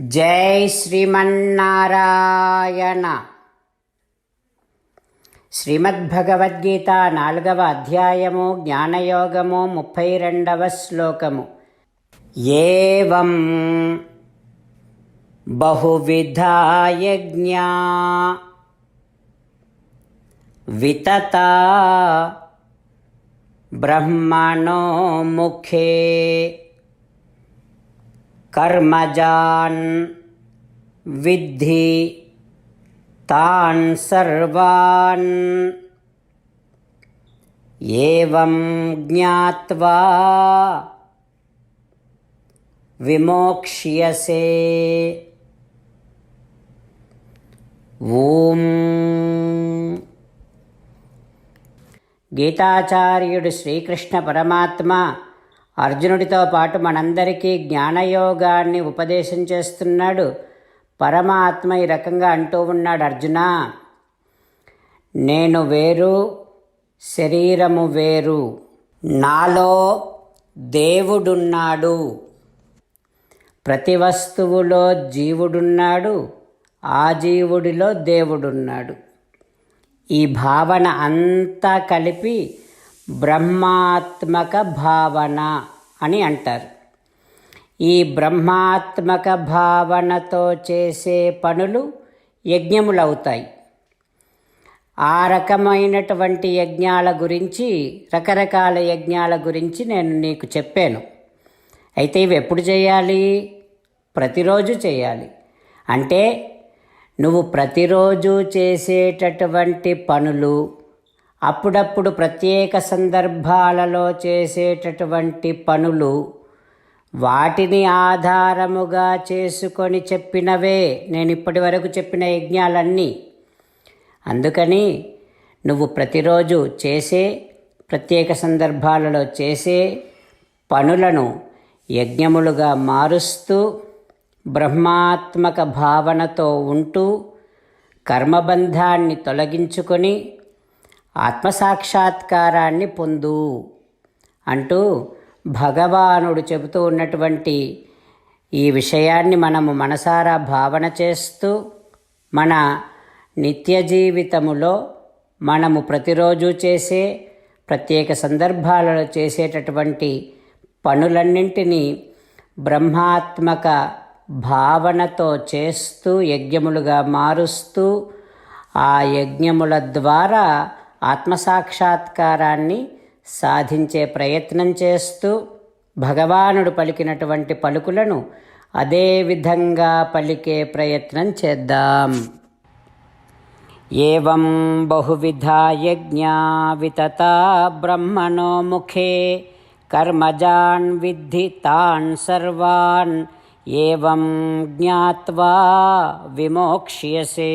జై శ్రీమన్నారాయణ. శ్రీమద్భగవద్గీత నాలుగవ అధ్యాయము జ్ఞానయోగము ముప్పై రెండవ శ్లోకము. ఏవం బహువిధాయజ్ఞా వితత బ్రహ్మణో ముఖే कर्मजान् विद्धि तान् सर्वान् एवं ज्ञात्वा विमोक्ष्यसे ॐ గీతాచార్యుడు శ్రీకృష్ణ పరమాత్మ అర్జునుడితో పాటు మనందరికీ జ్ఞానయోగాన్ని ఉపదేశం చేస్తున్నాడు. పరమాత్మ ఈ రకంగా అంటూ ఉన్నాడు అర్జున నేను వేరు శరీరము వేరు. నాలో దేవుడున్నాడు. ప్రతి వస్తువులో జీవుడున్నాడు ఆ జీవుడిలో దేవుడున్నాడు. ఈ భావన అంతా కలిపి బ్రహ్మాత్మక భావన అని అంటారు. ఈ బ్రహ్మాత్మక భావనతో చేసే పనులు యజ్ఞములవుతాయి. ఆ రకమైనటువంటి యజ్ఞాల గురించి రకరకాల యజ్ఞాల గురించి నేను నీకు చెప్పాను. అయితే ఇవి ఎప్పుడు చేయాలి? ప్రతిరోజు చేయాలి. అంటే నువ్వు ప్రతిరోజు చేసేటటువంటి పనులు అప్పుడప్పుడు ప్రత్యేక సందర్భాలలో చేసేటటువంటి పనులు వాటిని ఆధారముగా చేసుకొని చెప్పినవే. నేను ఇప్పటి వరకు చెప్పిన యజ్ఞాలన్నీ. అందుకని నువ్వు ప్రతిరోజు చేసే ప్రత్యేక సందర్భాలలో చేసే పనులను యజ్ఞములుగా మారుస్తూ బ్రహ్మాత్మక భావనతో ఉంటూ కర్మబంధాన్ని తొలగించుకొని ఆత్మసాక్షాత్కారాన్ని పొందు అంటూ భగవానుడు చెబుతూ ఉన్నటువంటి ఈ విషయాన్ని మనము మనసారా భావన చేస్తూ మన నిత్య జీవితములో మనము ప్రతిరోజు చేసే ప్రత్యేక సందర్భాలలో చేసేటటువంటి పనులన్నింటినీ బ్రహ్మాత్మక భావనతో చేస్తూ యజ్ఞములుగా మారుస్తూ ఆ యజ్ఞముల ద్వారా ఆత్మసాక్షాత్కారాన్ని సాధించే ప్రయత్నం చేస్తూ భగవానుడు పలికినటువంటి పలుకులను అదే విధంగా పలికే ప్రయత్నం చేద్దాం. ఏం బహువిధా యజ్ఞా వితత బ్రహ్మణో ముఖే కర్మజాన్ విద్ధి తాన్ సర్వాన్ ఏం జ్ఞాత్వా విమోక్ష్యసే.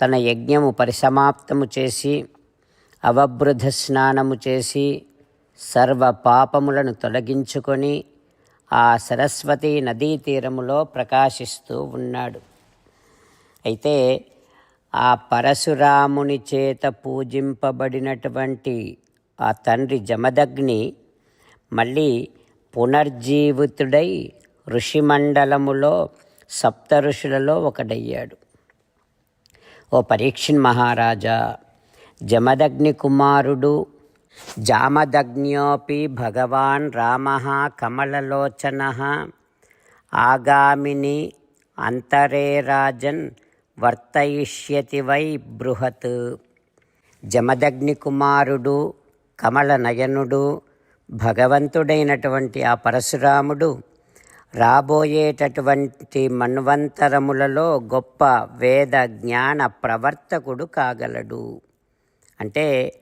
తన యజ్ఞము పరిసమాప్తము చేసి అవబృధ స్నానము చేసి సర్వ పాపములను తొలగించుకొని ఆ సరస్వతి నదీ తీరములో ప్రకాశిస్తూ ఉన్నాడు. అయితే ఆ పరశురాముని చేత పూజింపబడినటువంటి ఆ తండ్రి జమదగ్ని మళ్ళీ పునర్జీవితుడై ఋషిమండలములో సప్త ఋషులలో ఒకడయ్యాడు. ఓ పరీక్షన్ మహారాజా జమదగ్ని కుమారుడు జామదగ్న్యోపి భగవాన్ రామ కమలలోచన ఆగామిని అంతరే రాజన్ వర్తయిష్యతి వై బృహత్. జమదగ్ని కుమారుడు కమల నయనుడు భగవంతుడైనటువంటి ఆ పరశురాముడు రాబోయేటటువంటి మన్వంతరములలో గొప్ప వేద జ్ఞాన ప్రవర్తకుడు కాగలడు. అంటే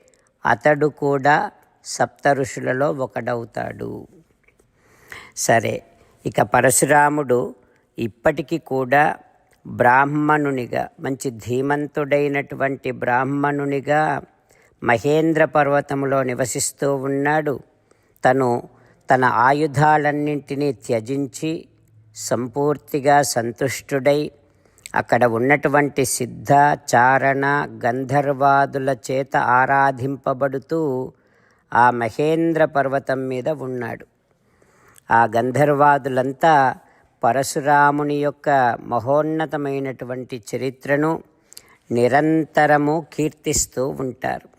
అతడు కూడా సప్తఋషులలో ఒకడవుతాడు. సరే ఇక పరశురాముడు ఇప్పటికీ కూడా బ్రాహ్మణునిగా మంచి ధీమంతుడైనటువంటి బ్రాహ్మణునిగా మహేంద్ర పర్వతములో నివసిస్తూ ఉన్నాడు. తను తన ఆయుధాలన్నింటినీ త్యజించి సంపూర్తిగా సంతుష్టుడై అక్కడ ఉన్నటువంటి సిద్ధ చారణ గంధర్వాదుల చేత ఆరాధింపబడుతూ ఆ మహేంద్ర పర్వతం మీద ఉన్నాడు. ఆ గంధర్వాదులంతా పరశురాముని యొక్క మహోన్నతమైనటువంటి చరిత్రను నిరంతరము కీర్తిస్తూ ఉంటారు.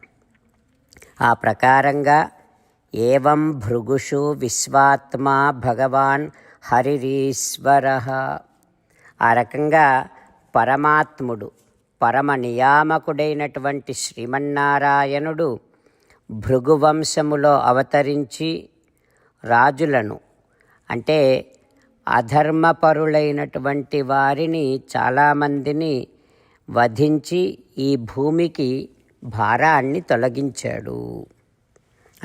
ఆ ప్రకారంగా ఏవం భృగుషు విశ్వాత్మా భగవాన్ హరిరీశ్వర. ఆ రకంగా పరమాత్ముడు పరమ నియామకుడైనటువంటి శ్రీమన్నారాయణుడు భృగువంశములో అవతరించి రాజులను అంటే అధర్మపరులైనటువంటి వారిని చాలామందిని వధించి ఈ భూమికి భారాన్ని తొలగించాడు.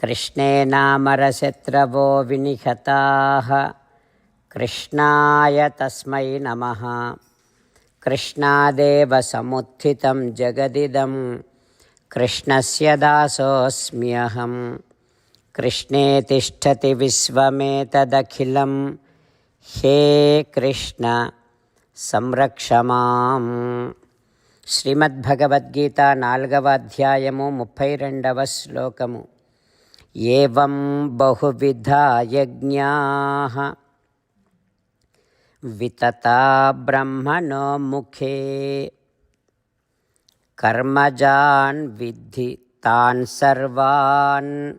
కృష్ణే నామరశత్రవో వినిహతా కృష్ణాయ తస్మై నమ కృష్ణాదేవ సముత్థితం జగదిదం కృష్ణస్య దాసోऽస్మ్యహం కృష్ణే తిష్టతి విశ్వమేతదఖిలం హే కృష్ణ సంరక్షమాం శ్రీమద్భగవద్గీత నాలుగవ అధ్యాయము ముప్పై రెండవ एवं बहुविधा यज्ञाः वितता ब्रह्मणो मुखे। कर्मजान् विद्धि तान् सर्वान्।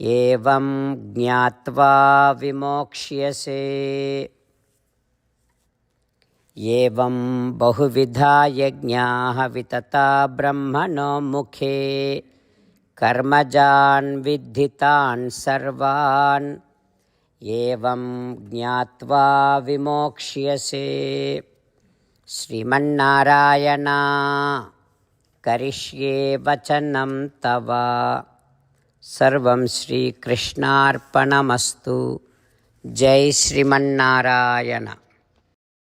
एवं ज्ञात्वा विमोक्ष्यसे। एवं बहुविधा यज्ञाः वितता ब्रह्मणो मुखे। ముఖే కర్మజాన్ విద్ధి తాన్ సర్వాన్ ఏవం జ్ఞాత్వా విమోక్ష్యసే శ్రీమన్నారాయణ కరిష్యే వచనం తవ సర్వం శ్రీకృష్ణార్పణమస్తు జై శ్రీమన్నారాయణ